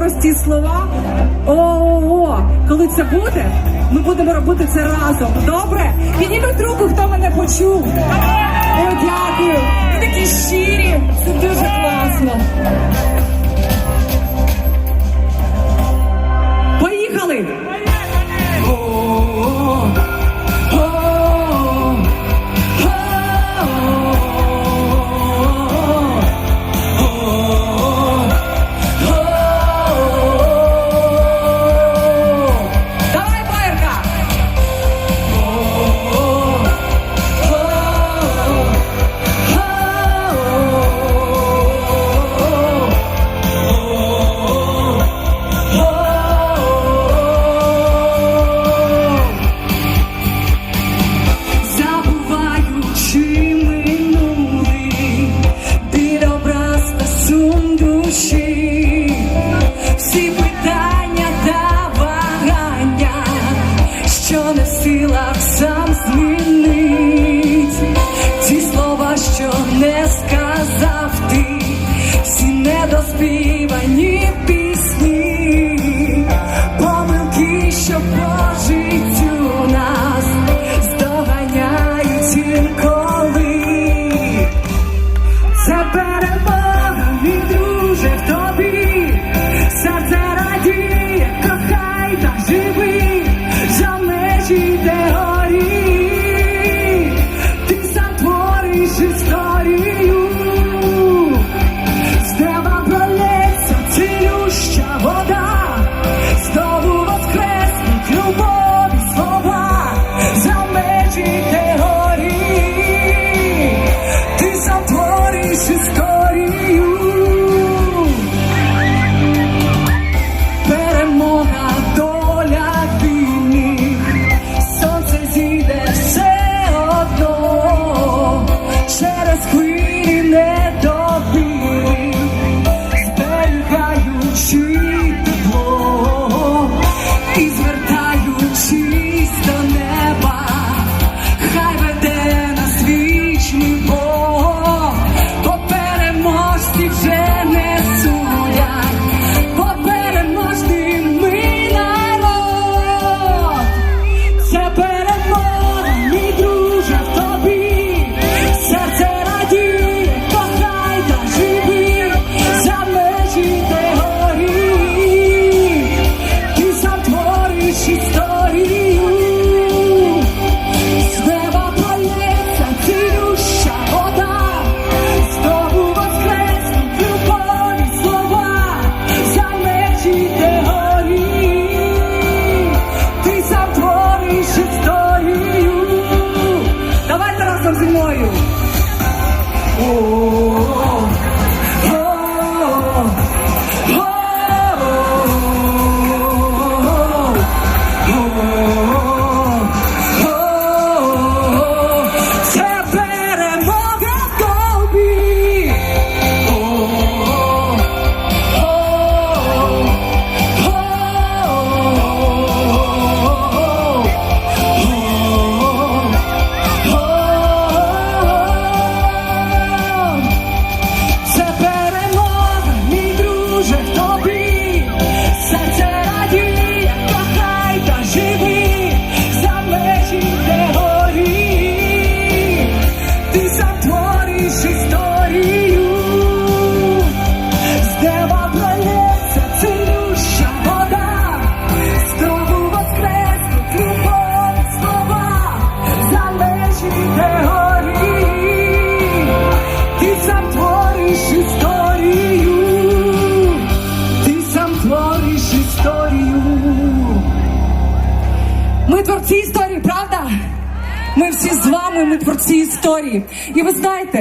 прості слова. О, коли це буде, ми будемо робити це разом. Добре? Підніміть руку, хто мене почув. О, дякую. Ви такі щирі. Це дуже класно. Поїхали. душі, всі питання та вагання, що не в силах сам змінить, ті слова, що не сказав ти, всі недоспівані. Ми творці історії, правда? Ми всі з вами, ми творці історії. І ви знаєте.